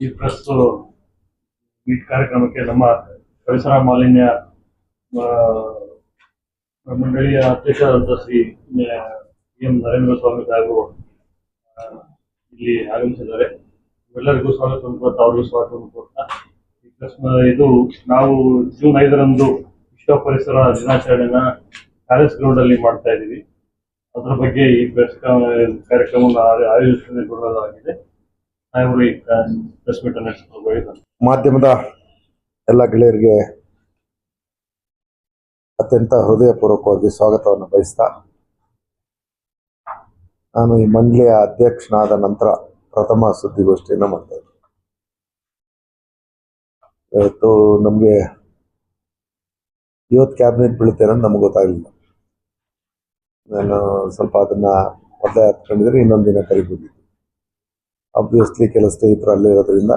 ಈ ಪ್ರೆಸ್ ಈ ಕಾರ್ಯಕ್ರಮಕ್ಕೆ ನಮ್ಮ ಪರಿಸರ ಮಾಲಿನ್ಯ ಮಂಡಳಿಯ ಅಧ್ಯಕ್ಷರಾದಂಥ ಶ್ರೀ, ಎಂ ನರೇಂದ್ರ ಸ್ವಾಮಿ ಹಾಗೂ ಇಲ್ಲಿ ಆಗಮಿಸಿದ್ದಾರೆ. ಎಲ್ಲರಿಗೂ ಸ್ವಾಗತವನ್ನು ಕೊಡ್ತಾ ಅವ್ರಿಗೂ ಸ್ವಾಗತವನ್ನು ಕೊಡ್ತಾ ಈ ಪ್ರೆಸ್ ಇದು ನಾವು ಜೂನ್ ಐದರಂದು ವಿಶ್ವ ಪರಿಸರ ದಿನಾಚರಣೆನ ಪ್ಯಾಲೇಸ್ ಗ್ರೌಂಡ್ ಅಲ್ಲಿ ಮಾಡ್ತಾ ಇದ್ದೀವಿ. ಅದರ ಬಗ್ಗೆ ಈ ಪ್ರೆಸ್ ಕಾರ್ಯಕ್ರಮವನ್ನು ಆಯೋಜನೆಗೊಳ್ಳಲಾಗಿದೆ ಮಾಧ್ಯಮದ ಎಲ್ಲ ಗೆಳೆಯರಿಗೆ ಅತ್ಯಂತ ಹೃದಯಪೂರ್ವಕವಾಗಿ ಸ್ವಾಗತವನ್ನು ಬಯಸ್ತಾ ನಾನು ಈ ಮಂಡಳಿಯ ಅಧ್ಯಕ್ಷನಾದ ನಂತರ ಪ್ರಥಮ ಸುದ್ದಿಗೋಷ್ಠಿಯನ್ನು ಮಾಡ್ತಾ ಇವತ್ತು ನಮಗೆ ಇವತ್ತು ಕ್ಯಾಬಿನೆಟ್ ಬೀಳುತ್ತೆ ಅನ್ನೋದು ನಮ್ಗೆ ಗೊತ್ತಾಗಲಿಲ್ಲ. ನಾನು ಸ್ವಲ್ಪ ಅದನ್ನ ಒದ್ದೆ ಹತ್ಕೊಂಡಿದ್ರೆ ಇನ್ನೊಂದು ದಿನ ಕರಿಬೋದಿತ್ತು ಅಬ್ವಿಯಸ್ಲಿ ಕೆಲ ಸ್ನೇಹಿತರು ಅಲ್ಲಿರೋದ್ರಿಂದ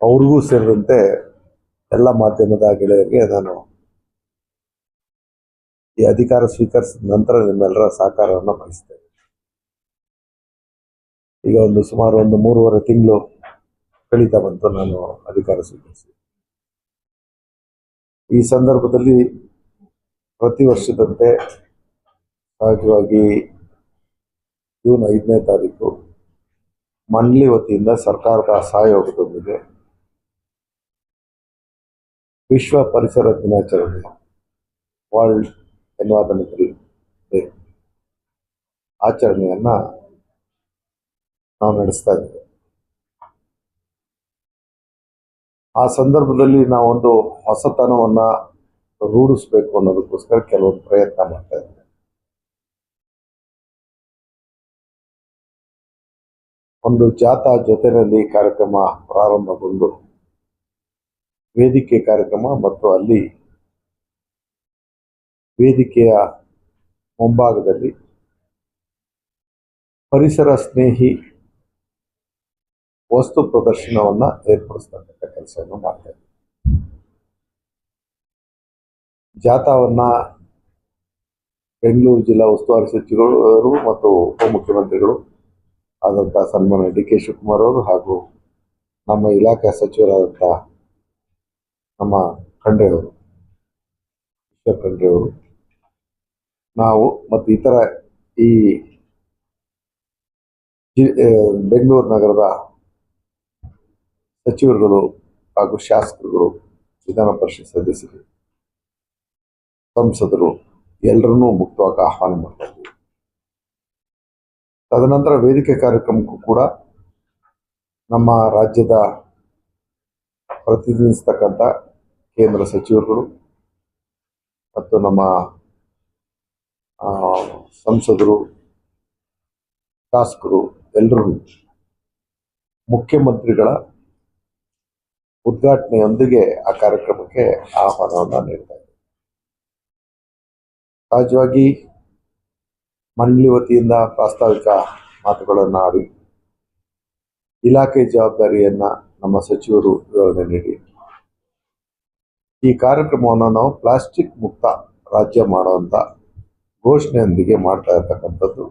ಅವ್ರಿಗೂ ಸೇರಿದಂತೆ ಎಲ್ಲ ಮಾಧ್ಯಮದ ಗೆಳೆಯರಿಗೆ ನಾನು ಈ ಅಧಿಕಾರ ಸ್ವೀಕರಿಸಿದ ನಂತರ ನಿಮ್ಮೆಲ್ಲರ ಸಹಕಾರವನ್ನು ಬಯಸ್ತೇನೆ. ಈಗ ಒಂದು ಸುಮಾರು ಒಂದು ಮೂರುವರೆ ತಿಂಗಳು ಕಳೀತಾ ಬಂತು ನಾನು ಅಧಿಕಾರ ಸ್ವೀಕರಿಸಿ ಈ ಸಂದರ್ಭದಲ್ಲಿ ಪ್ರತಿ ವರ್ಷದಂತೆ ಸಹಜವಾಗಿ ಜೂನ್ ಐದನೇ ತಾರೀಕು ಮಂಡಳಿ ವತಿಯಿಂದ ಸರ್ಕಾರದ ಸಹಯೋಗದೊಂದಿಗೆ ವಿಶ್ವ ಪರಿಸರ ದಿನಾಚರಣೆ ವರ್ಲ್ಡ್ ಎನ್ವೈರನ್ಮೆಂಟಲ್ ಡೇ ಆಚರಣೆಯನ್ನ ನಾವು ನಡೆಸ್ತಾ ಇದ್ದೇವೆ. ಆ ಸಂದರ್ಭದಲ್ಲಿ ನಾವೊಂದು ಹೊಸತನವನ್ನ ರೂಢಿಸ್ಬೇಕು ಅನ್ನೋದಕ್ಕೋಸ್ಕರ ಕೆಲವೊಂದು ಪ್ರಯತ್ನ ಮಾಡ್ತಾ ಇದ್ದೇವೆ. ಒಂದು ಜಾಥಾ ಜೊತೆಯಲ್ಲಿ ಕಾರ್ಯಕ್ರಮ ಪ್ರಾರಂಭಗೊಂಡು ವೇದಿಕೆ ಕಾರ್ಯಕ್ರಮ ಮತ್ತು ಅಲ್ಲಿ ವೇದಿಕೆಯ ಮುಂಭಾಗದಲ್ಲಿ ಪರಿಸರ ಸ್ನೇಹಿ ವಸ್ತು ಪ್ರದರ್ಶನವನ್ನ ಏರ್ಪಡಿಸ್ತಕ್ಕಂಥ ಕೆಲಸವನ್ನು ಮಾಡ್ತಾ ಇದ್ದೀವಿ ಜಾಥಾವನ್ನ ಬೆಂಗಳೂರು ಜಿಲ್ಲಾ ಉಸ್ತುವಾರಿ ಸಚಿವರು ಮತ್ತು ಉಪಮುಖ್ಯಮಂತ್ರಿಗಳು ಆದಂಥ ಸನ್ಮಾನ ಡಿ ಕೆ ಶಿವಕುಮಾರ್ ಅವರು ಹಾಗೂ ನಮ್ಮ ಇಲಾಖೆ ಸಚಿವರಾದಂಥ ನಮ್ಮ ಖಂಡ್ರೆಯವರು ಈಶ್ವರ್ ಖಂಡ್ರೆಯವರು ನಾವು ಮತ್ತು ಇತರ ಈ ಬೆಂಗಳೂರು ನಗರದ ಸಚಿವರುಗಳು ಹಾಗೂ ಶಾಸಕರುಗಳು, ವಿಧಾನ ಪರಿಷತ್ ಸದಸ್ಯರು, ಸಂಸದರು ಎಲ್ಲರನ್ನೂ ಮುಕ್ತವಾಗಿ ಆಹ್ವಾನ ಮಾಡ್ತಾ ಇದ್ದೀವಿ. ತದನಂತರ ವೇದಿಕೆ ಕಾರ್ಯಕ್ರಮಕ್ಕೂ ಕೂಡ ನಮ್ಮ ರಾಜ್ಯದ ಪ್ರತಿನಿಧಿಸ್ತಕ್ಕಂಥ ಕೇಂದ್ರ ಸಚಿವರುಗಳು ಮತ್ತು ನಮ್ಮ ಸಂಸದರು ಶಾಸಕರು ಎಲ್ಲರೂ ಮುಖ್ಯಮಂತ್ರಿಗಳ ಉದ್ಘಾಟನೆಯೊಂದಿಗೆ ಆ ಕಾರ್ಯಕ್ರಮಕ್ಕೆ ಆಹ್ವಾನವನ್ನು ನೀಡ್ತಾ ಸಹಜವಾಗಿ ಮಂಡಳಿ ವತಿಯಿಂದ ಪ್ರಾಸ್ತಾವಿಕ ಮಾತುಗಳನ್ನು ಆಡಿ ಇಲಾಖೆ ಜವಾಬ್ದಾರಿಯನ್ನು ನಮ್ಮ ಸಚಿವರು ವಿವರಣೆ ನೀಡಿ. ಈ ಕಾರ್ಯಕ್ರಮವನ್ನು ನಾವು ಪ್ಲಾಸ್ಟಿಕ್ ಮುಕ್ತ ರಾಜ್ಯ ಮಾಡುವಂಥ ಘೋಷಣೆಯೊಂದಿಗೆ ಮಾಡ್ತಾ ಇರ್ತಕ್ಕಂಥದ್ದು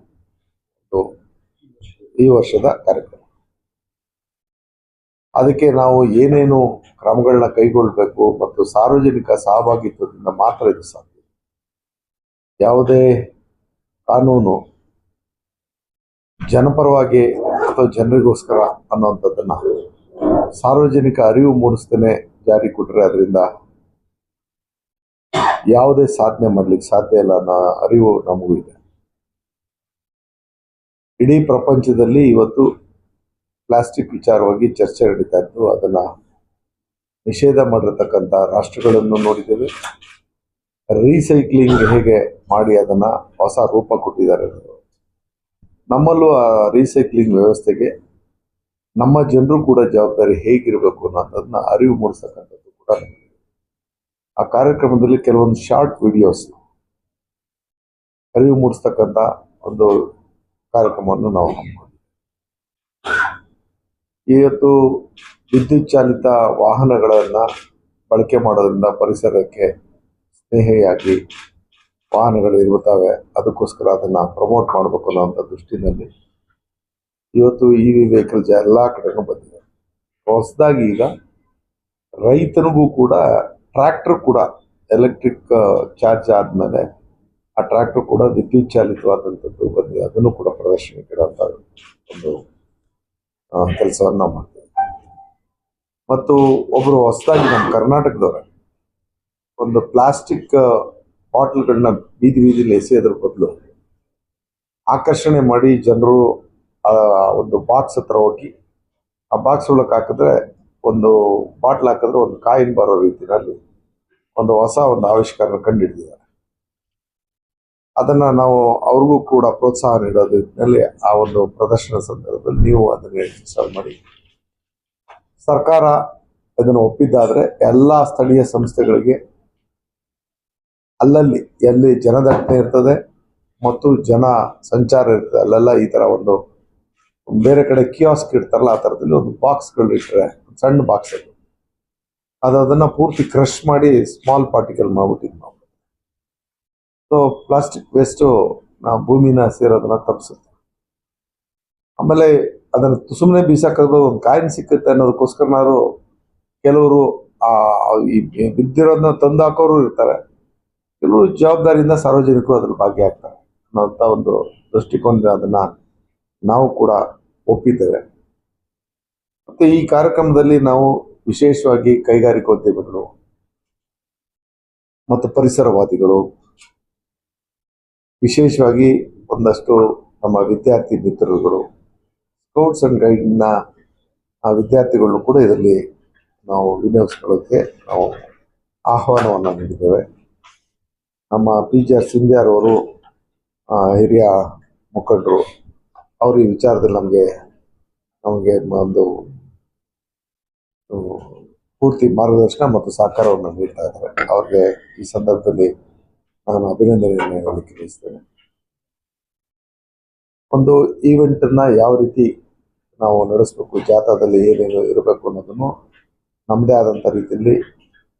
ಈ ವರ್ಷದ ಕಾರ್ಯಕ್ರಮ. ಅದಕ್ಕೆ ನಾವು ಏನೇನು ಕ್ರಮಗಳನ್ನ ಕೈಗೊಳ್ಳಬೇಕು ಮತ್ತು ಸಾರ್ವಜನಿಕ ಸಹಭಾಗಿತ್ವದಿಂದ ಮಾತ್ರ ಇದು ಸಾಧ್ಯ. ಯಾವುದೇ ಕಾನೂನು ಜನಪರವಾಗಿ ಅಥವಾ ಜನರಿಗೋಸ್ಕರ ಅನ್ನುವಂಥದ್ದನ್ನ ಸಾರ್ವಜನಿಕ ಅರಿವು ಮೂಡಿಸ್ತೇನೆ ಜಾರಿ ಕೊಟ್ಟರೆ ಅದರಿಂದ ಯಾವುದೇ ಸಾಧನೆ ಮಾಡಲಿಕ್ಕೆ ಸಾಧ್ಯ ಇಲ್ಲ ಅನ್ನೋ ಅರಿವು ನಮಗೂ ಇದೆ. ಇಡೀ ಪ್ರಪಂಚದಲ್ಲಿ ಇವತ್ತು ಪ್ಲಾಸ್ಟಿಕ್ ವಿಚಾರವಾಗಿ ಚರ್ಚೆ ನಡೀತಾ ಇತ್ತು. ಅದನ್ನ ನಿಷೇಧ ಮಾಡಿರತಕ್ಕಂಥ ರಾಷ್ಟ್ರಗಳನ್ನು ನೋಡಿದ್ದೇವೆ. ರೀಸೈಕ್ಲಿಂಗ್ ಹೇಗೆ ಮಾಡಿ ಅದನ್ನ ಹೊಸ ರೂಪ ಕೊಟ್ಟಿದ್ದಾರೆ ನಮ್ಮಲ್ಲೂ ಆ ರೀಸೈಕ್ಲಿಂಗ್ ವ್ಯವಸ್ಥೆಗೆ ನಮ್ಮ ಜನರು ಕೂಡ ಜವಾಬ್ದಾರಿ ಹೇಗಿರಬೇಕು ಅನ್ನೋದನ್ನ ಅರಿವು ಮೂಡಿಸತಕ್ಕಂಥದ್ದು ಕೂಡ ಆ ಕಾರ್ಯಕ್ರಮದಲ್ಲಿ ಕೆಲವೊಂದು ಶಾರ್ಟ್ ವಿಡಿಯೋಸ್ ಅರಿವು ಮೂಡಿಸ್ತಕ್ಕಂಥ ಒಂದು ಕಾರ್ಯಕ್ರಮವನ್ನು ನಾವು ಇವತ್ತು ವಿದ್ಯುತ್ ಚಾಲಿತ ವಾಹನಗಳನ್ನು ಬಳಕೆ ಮಾಡೋದ್ರಿಂದ ಪರಿಸರಕ್ಕೆ ಸ್ನೇಹಿಯಾಗಿ ವಾಹನಗಳು ಇರುತ್ತವೆ, ಅದಕ್ಕೋಸ್ಕರ ಅದನ್ನ ಪ್ರಮೋಟ್ ಮಾಡಬೇಕು ಅನ್ನೋಂಥ ದೃಷ್ಟಿನಲ್ಲಿ ಇವತ್ತು ಇ ವಿ ವೆಹಿಕಲ್ಸ್ ಎಲ್ಲ ಕಡೆನೂ ಬಂದಿದೆ. ಹೊಸದಾಗಿ ಈಗ ರೈತನಿಗೂ ಕೂಡ ಟ್ರ್ಯಾಕ್ಟರ್ ಕೂಡ ಎಲೆಕ್ಟ್ರಿಕ್ ಚಾರ್ಜ್ ಆದಮೇಲೆ ಆ ಟ್ರ್ಯಾಕ್ಟರ್ ಕೂಡ ವಿದ್ಯುತ್ ಚಾಲಿತವಾದಂಥದ್ದು ಬಂದಿದೆ. ಅದನ್ನು ಕೂಡ ಪ್ರದರ್ಶನಕ್ಕೆ ಇಡುವಂಥ ಒಂದು ಕೆಲಸವನ್ನು ಮಾಡ್ತೇವೆ ಮತ್ತು ಒಬ್ಬರು ಹೊಸದಾಗಿ ನಮ್ಮ ಕರ್ನಾಟಕದವರ ಒಂದು ಪ್ಲಾಸ್ಟಿಕ್ ಬಾಟ್ಲ್ಗಳನ್ನ ಬೀದಿ ಬೀದಿಲಿ ಎಸೆಯೋದ್ರ ಬದಲು ಆಕರ್ಷಣೆ ಮಾಡಿ ಜನರು ಒಂದು ಬಾಕ್ಸ್ ಹತ್ರ ಹೋಗಿ, ಆ ಬಾಕ್ಸ್ ಒಳಗೆ ಹಾಕಿದ್ರೆ ಒಂದು ಬಾಟ್ಲ್ ಹಾಕಿದ್ರೆ ಒಂದು ಕಾಯಿನ್ ಬರೋ ರೀತಿಯಲ್ಲಿ ಒಂದು ಹೊಸ ಒಂದು ಆವಿಷ್ಕಾರ ಕಂಡು ಹಿಡಿದಿದ್ದಾರೆ ಅದನ್ನ ನಾವು ಅವ್ರಿಗೂ ಕೂಡ ಪ್ರೋತ್ಸಾಹ ನೀಡೋದ್ರ ನಿಟ್ಟಿನಲ್ಲಿ ಆ ಒಂದು ಪ್ರದರ್ಶನ ಸಂದರ್ಭದಲ್ಲಿ ನೀವು ಅದನ್ನು ಇನ್ಸ್ಟಾಲ್ ಮಾಡಿ. ಸರ್ಕಾರ ಇದನ್ನು ಒಪ್ಪಿದ್ದಾದರೆ ಎಲ್ಲ ಸ್ಥಳೀಯ ಸಂಸ್ಥೆಗಳಿಗೆ ಅಲ್ಲಲ್ಲಿ ಎಲ್ಲಿ ಜನದಟ್ಟಣೆ ಇರ್ತದೆ ಮತ್ತು ಜನ ಸಂಚಾರ ಇರ್ತದೆ. ಅಲ್ಲೆಲ್ಲ ಈ ತರ ಒಂದು ಬೇರೆ ಕಡೆ ಕಿಯಾಸ್ಕ್ ಇಡ್ತಾರಲ್ಲ, ಆ ಥರದಲ್ಲಿ ಒಂದು ಬಾಕ್ಸ್ಗಳು ಇಟ್ಟರೆ ಸಣ್ಣ ಬಾಕ್ಸ್ ಅದು. ಅದು ಅದನ್ನ ಪೂರ್ತಿ ಕ್ರಶ್ ಮಾಡಿ ಸ್ಮಾಲ್ ಪಾರ್ಟಿಕಲ್ ಮಾಡ್ಬಿಟ್ಟಿದ್ವಿ ನಾವು. ಸೊ ಪ್ಲಾಸ್ಟಿಕ್ ವೇಸ್ಟು ನಾವು ಭೂಮಿನ ಸೇರೋದನ್ನ ತಪ್ಪಿಸುತ್ತೆ. ಆಮೇಲೆ ಅದನ್ನ ಸುಮ್ಮನೆ ಬೀಸಾಕೋದು ಒಂದು ಕಾಯಿನ್ ಸಿಕ್ಕುತ್ತೆ ಅನ್ನೋದಕ್ಕೋಸ್ಕರನಾದ್ರು ಕೆಲವರು ಆ, ಈ ಬಿದ್ದಿರೋದನ್ನ ತಂದು ಹಾಕೋರು ಇರ್ತಾರೆ. ಕೆಲವು ಜವಾಬ್ದಾರಿಯಿಂದ ಸಾರ್ವಜನಿಕರು ಅದ್ರ ಭಾಗಿಯಾಗ್ತಾರೆ ಅನ್ನೋಂಥ ಒಂದು ದೃಷ್ಟಿಕೋನದಿಂದ ಅದನ್ನ ನಾವು ಕೂಡ ಒಪ್ಪಿದ್ದೇವೆ. ಮತ್ತೆ ಈ ಕಾರ್ಯಕ್ರಮದಲ್ಲಿ ನಾವು ವಿಶೇಷವಾಗಿ ಕೈಗಾರಿಕೋದ್ಯಮಿಗಳು ಮತ್ತು ಪರಿಸರವಾದಿಗಳು, ವಿಶೇಷವಾಗಿ ಒಂದಷ್ಟು ನಮ್ಮ ವಿದ್ಯಾರ್ಥಿ ಮಿತ್ರರುಗಳು, ಸ್ಕೌಟ್ಸ್ ಅಂಡ್ ಗೈಡ್ನ ಆ ವಿದ್ಯಾರ್ಥಿಗಳನ್ನು ಕೂಡ ಇದರಲ್ಲಿ ನಾವು ವಿನಿಯೋಗಿಸ್ಕೊಳ್ಳೋಕ್ಕೆ ನಾವು ಆಹ್ವಾನವನ್ನು ನೀಡಿದ್ದೇವೆ. ನಮ್ಮ ಪಿ ಜಿ ಆರ್ ಸಿಂಧ್ಯಾರ್ ಅವರು ಹಿರಿಯ ಮುಖಂಡರು, ಅವರು ಈ ವಿಚಾರದಲ್ಲಿ ನಮಗೆ ನಮಗೆ ಒಂದು ಪೂರ್ತಿ ಮಾರ್ಗದರ್ಶನ ಮತ್ತು ಸಹಕಾರವನ್ನು ನೀಡ್ತಾ ಇದ್ದಾರೆ. ಅವ್ರಿಗೆ ಈ ಸಂದರ್ಭದಲ್ಲಿ ನಾನು ಅಭಿನಂದನೆಯನ್ನು ಹೇಳಲಿಕ್ಕೆ ಬಯಸ್ತೇನೆ. ಒಂದು ಈವೆಂಟನ್ನು ಯಾವ ರೀತಿ ನಾವು ನಡೆಸಬೇಕು, ಜಾಥಾದಲ್ಲಿ ಏನೇನು ಇರಬೇಕು ಅನ್ನೋದನ್ನು ನಮ್ಮದೇ ಆದಂಥ ರೀತಿಯಲ್ಲಿ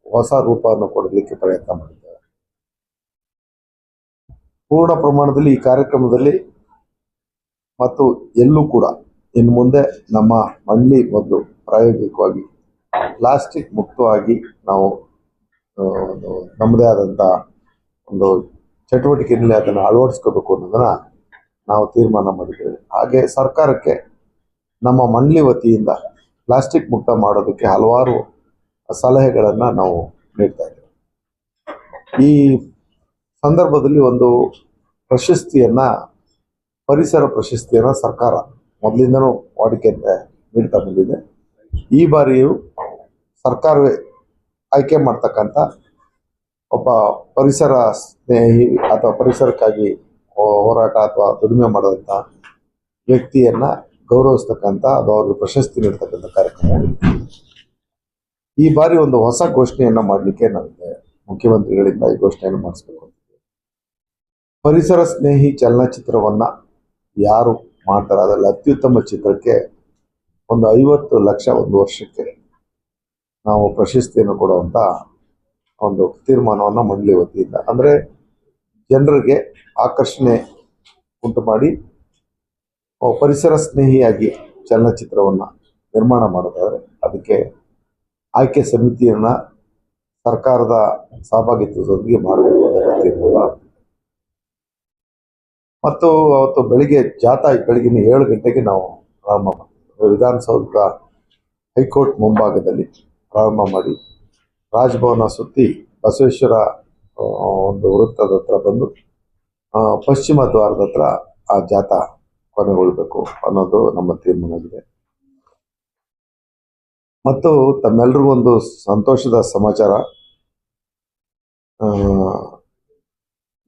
ಹೊಸ ರೂಪವನ್ನು ಕೊಡಲಿಕ್ಕೆ ಪ್ರಯತ್ನ ಮಾಡಿದ್ದೇವೆ ಪೂರ್ಣ ಪ್ರಮಾಣದಲ್ಲಿ ಈ ಕಾರ್ಯಕ್ರಮದಲ್ಲಿ ಮತ್ತು ಎಲ್ಲೂ ಕೂಡ ಇನ್ನು ಮುಂದೆ ನಮ್ಮ ಮಂಡ್ಲಿ ಮೊದಲು ಪ್ರಾಯೋಗಿಕವಾಗಿ ಪ್ಲಾಸ್ಟಿಕ್ ಮುಕ್ತವಾಗಿ ನಾವು ಒಂದು ನಮ್ಮದೇ ಆದಂಥ ಒಂದು ಚಟುವಟಿಕೆಯಲ್ಲಿ ಅದನ್ನು ಅಳವಡಿಸ್ಕೋಬೇಕು ಅನ್ನೋದನ್ನು ನಾವು ತೀರ್ಮಾನ ಮಾಡಿದ್ದೇವೆ. ಹಾಗೆ ಸರ್ಕಾರಕ್ಕೆ ನಮ್ಮ ಮಂಡ್ಲಿ ವತಿಯಿಂದ ಪ್ಲಾಸ್ಟಿಕ್ ಮುಕ್ತ ಮಾಡೋದಕ್ಕೆ ಹಲವಾರು ಸಲಹೆಗಳನ್ನು ನಾವು ನೀಡ್ತಾ ಇದ್ದೇವೆ. ಈ ಸಂದರ್ಭದಲ್ಲಿ ಒಂದು ಪ್ರಶಸ್ತಿಯನ್ನ, ಪರಿಸರ ಪ್ರಶಸ್ತಿಯನ್ನ ಸರ್ಕಾರ ಮೊದಲಿಂದನೂ ವಾಡಿಕೆಯಂತೆ ನೀಡ್ತಾ ಬಂದಿದೆ. ಈ ಬಾರಿಯೂ ಸರ್ಕಾರವೇ ಆಯ್ಕೆ ಮಾಡ್ತಕ್ಕಂಥ ಒಬ್ಬ ಪರಿಸರ ಸ್ನೇಹಿ ಅಥವಾ ಪರಿಸರಕ್ಕಾಗಿ ಹೋರಾಟ ಅಥವಾ ದುಡಿಮೆ ಮಾಡಿದಂಥ ವ್ಯಕ್ತಿಯನ್ನ ಗೌರವಿಸ್ತಕ್ಕಂಥ ಅಥವಾ ಅವ್ರಿಗೆ ಪ್ರಶಸ್ತಿ ನೀಡ್ತಕ್ಕಂಥ ಕಾರ್ಯಕ್ರಮ. ಈ ಬಾರಿ ಒಂದು ಹೊಸ ಘೋಷಣೆಯನ್ನ ಮಾಡಲಿಕ್ಕೆ ನಮಗೆ ಮುಖ್ಯಮಂತ್ರಿಗಳಿಂದ ಈ ಘೋಷಣೆಯನ್ನು ಮಾಡಿಸ್ಬೇಕು. ಪರಿಸರ ಸ್ನೇಹಿ ಚಲನಚಿತ್ರವನ್ನ ಯಾರು ಮಾಡ್ತಾರೆ? ಅದರಲ್ಲಿ ಅತ್ಯುತ್ತಮ ಚಿತ್ರಕ್ಕೆ ಒಂದು ಐವತ್ತು ಲಕ್ಷ ಒಂದು ವರ್ಷಕ್ಕೆ ನಾವು ಪ್ರಶಸ್ತಿಯನ್ನು ಕೊಡುವಂಥ ಒಂದು ತೀರ್ಮಾನವನ್ನು ಮಂಡಳಿ ವತಿಯಿಂದ. ಅಂದರೆ ಜನರಿಗೆ ಆಕರ್ಷಣೆ ಉಂಟು ಮಾಡಿ ಪರಿಸರ ಸ್ನೇಹಿಯಾಗಿ ಚಲನಚಿತ್ರವನ್ನ ನಿರ್ಮಾಣ ಮಾಡೋದಾದ್ರೆ ಅದಕ್ಕೆ ಆಯ್ಕೆ ಸಮಿತಿಯನ್ನ ಸರ್ಕಾರದ ಸಹಭಾಗಿತ್ವದೊಂದಿಗೆ ಮಾಡಬೇಕು ಅಂತ ತೀರ್ಮಾನ ಮತ್ತು ಅವತ್ತು ಬೆಳಿಗ್ಗೆ ಜಾಥಾ ಬೆಳಗಿನ ಏಳು ಗಂಟೆಗೆ ನಾವು ಪ್ರಾರಂಭ ಮಾಡ್ತೀವಿ ವಿಧಾನಸೌಧದ ಹೈಕೋರ್ಟ್ ಮುಂಭಾಗದಲ್ಲಿ ಪ್ರಾರಂಭ ಮಾಡಿ ರಾಜಭವನ ಸುತ್ತಿ ಬಸವೇಶ್ವರ ಒಂದು ವೃತ್ತದ ಹತ್ರ ಬಂದು ಪಶ್ಚಿಮ ದ್ವಾರದ ಹತ್ರ ಆ ಜಾಥಾ ಕೊನೆಗೊಳ್ಬೇಕು ಅನ್ನೋದು ನಮ್ಮ ತೀರ್ಮಾನ ಆಗಿದೆ ಮತ್ತು ತಮ್ಮೆಲ್ಲರಿಗೂ ಒಂದು ಸಂತೋಷದ ಸಮಾಚಾರ.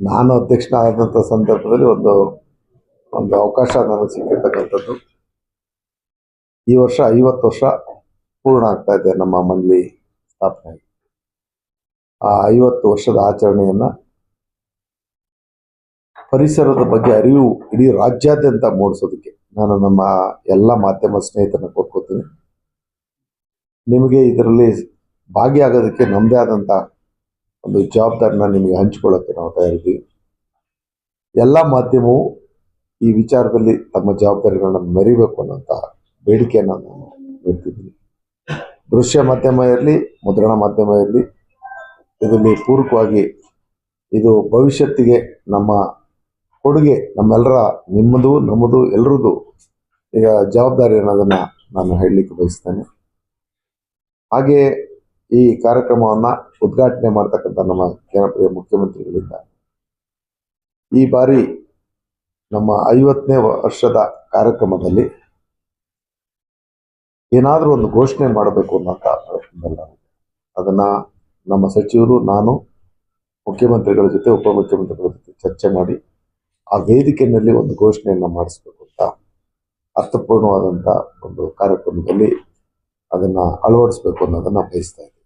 ನಾನು ಅಧ್ಯಕ್ಷನಾದಂಥ ಸಂದರ್ಭದಲ್ಲಿ ಒಂದು ಒಂದು ಅವಕಾಶ ನನಗೆ ಸಿಕ್ಕಿರ್ತಕ್ಕಂಥದ್ದು. ಈ ವರ್ಷ ಐವತ್ತು ವರ್ಷ ಪೂರ್ಣ ಆಗ್ತಾ ಇದೆ ನಮ್ಮ ಮಂಡಳಿ ಸ್ಥಾಪನೆ. ಆ ಐವತ್ತು ವರ್ಷದ ಆಚರಣೆಯನ್ನ ಪರಿಸರದ ಬಗ್ಗೆ ಅರಿವು ಇಡೀ ರಾಜ್ಯಾದ್ಯಂತ ಮೂಡಿಸೋದಕ್ಕೆ ನಾನು ನಮ್ಮ ಎಲ್ಲ ಮಾಧ್ಯಮ ಸ್ನೇಹಿತರನ್ನ ಕೋರ್ಕೋತೀನಿ ನಿಮಗೆ ಇದರಲ್ಲಿ ಭಾಗಿಯಾಗೋದಕ್ಕೆ ನಮ್ಮದೇ ಆದಂಥ ಒಂದು ಜವಾಬ್ದಾರಿನ ನಿಮಗೆ ಹಂಚಿಕೊಳ್ಳೋಕ್ಕೆ ನಾವು ತಯಾರಿದ್ದೀವಿ ಎಲ್ಲ ಮಾಧ್ಯಮವು ಈ ವಿಚಾರದಲ್ಲಿ ತಮ್ಮ ಜವಾಬ್ದಾರಿಗಳನ್ನು ಮರಿಬೇಕು ಅನ್ನೋಂಥ ಬೇಡಿಕೆಯನ್ನು ನಾನು ದೃಶ್ಯ ಮಾಧ್ಯಮ ಇರಲಿ, ಮುದ್ರಣ ಮಾಧ್ಯಮ ಇರಲಿ, ಇದರಲ್ಲಿ ಪೂರಕವಾಗಿ ಇದು ಭವಿಷ್ಯತ್ತಿಗೆ ನಮ್ಮ ಕೊಡುಗೆ, ನಮ್ಮೆಲ್ಲರ ನಿಮ್ಮದು, ನಮ್ಮದು ಎಲ್ಲರದು ಈಗ ಜವಾಬ್ದಾರಿ ಅನ್ನೋದನ್ನು ನಾನು ಹೇಳಲಿಕ್ಕೆ ಬಯಸ್ತೇನೆ. ಹಾಗೆ ಈ ಕಾರ್ಯಕ್ರಮವನ್ನ ಉದ್ಘಾಟನೆ ಮಾಡ್ತಕ್ಕಂಥ ನಮ್ಮ ಜನಪ್ರಿಯ ಮುಖ್ಯಮಂತ್ರಿಗಳಿಂದ. ಈ ಬಾರಿ ನಮ್ಮ ಐವತ್ತನೇ ವರ್ಷದ ಕಾರ್ಯಕ್ರಮದಲ್ಲಿ ಏನಾದರೂ ಒಂದು ಘೋಷಣೆ ಮಾಡಬೇಕು ಅನ್ನೋಂಥ ಪ್ರಯತ್ನದಲ್ಲ ಅದನ್ನ ನಮ್ಮ ಸಚಿವರು, ನಾನು, ಮುಖ್ಯಮಂತ್ರಿಗಳ ಜೊತೆ, ಉಪಮುಖ್ಯಮಂತ್ರಿಗಳ ಜೊತೆ ಚರ್ಚೆ ಮಾಡಿ ಆ ವೇದಿಕೆಯಲ್ಲಿ ಒಂದು ಘೋಷಣೆಯನ್ನು ಮಾಡಿಸ್ಬೇಕು ಅಂತ ಅರ್ಥಪೂರ್ಣವಾದಂಥ ಒಂದು ಕಾರ್ಯಕ್ರಮದಲ್ಲಿ ಅದನ್ನ ಅಳವಡಿಸ್ಬೇಕು ಅನ್ನೋದನ್ನ ಬಯಸ್ತಾ ಇದ್ದೀನಿ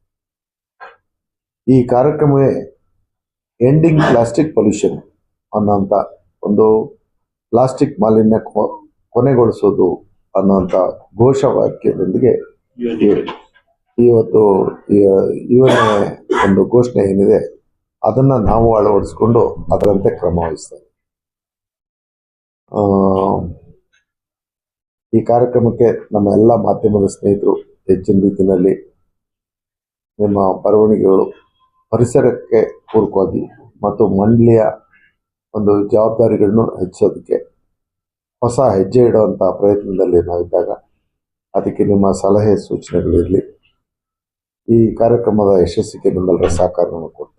ಈ ಕಾರ್ಯಕ್ರಮವೇ ಎಂಡಿಂಗ್ ಪ್ಲಾಸ್ಟಿಕ್ ಪೊಲ್ಯೂಷನ್ ಅನ್ನೋಂಥ ಒಂದು ಪ್ಲಾಸ್ಟಿಕ್ ಮಾಲಿನ್ಯ ಕೊನೆಗೊಳಿಸೋದು ಅನ್ನೋಂಥ ಘೋಷವಾಕ್ಯದೊಂದಿಗೆ ಇವತ್ತು ಇವನ ಒಂದು ಘೋಷಣೆ ಏನಿದೆ ಅದನ್ನ ನಾವು ಅಳವಡಿಸ್ಕೊಂಡು ಅದರಂತೆ ಕ್ರಮ ವಹಿಸ್ತೇವೆ. ಆ, ಈ ಕಾರ್ಯಕ್ರಮಕ್ಕೆ ನಮ್ಮ ಎಲ್ಲ ಮಾಧ್ಯಮದ ಸ್ನೇಹಿತರು ಹೆಚ್ಚಿನ ರೀತಿಯಲ್ಲಿ ನಿಮ್ಮ ಬರವಣಿಗೆಗಳು ಪರಿಸರಕ್ಕೆ ಪೂರಕವಾಗಿ ಮತ್ತು ಮಂಡಳಿಯ ಒಂದು ಜವಾಬ್ದಾರಿಗಳನ್ನು ಹೆಚ್ಚಿಸೋದಕ್ಕೆ ಹೊಸ ಹೆಜ್ಜೆ ಇಡುವಂಥ ಪ್ರಯತ್ನದಲ್ಲಿ ನಾವಿದ್ದಾಗ ಅದಕ್ಕೆ ನಿಮ್ಮ ಸಲಹೆ ಸೂಚನೆಗಳಿರಲಿ ಈ ಕಾರ್ಯಕ್ರಮದ ಯಶಸ್ಸಿಗೆ ನಿಮ್ಮೆಲ್ಲರ ಸಹಕಾರವನ್ನು ಕೊಡ್ತೀನಿ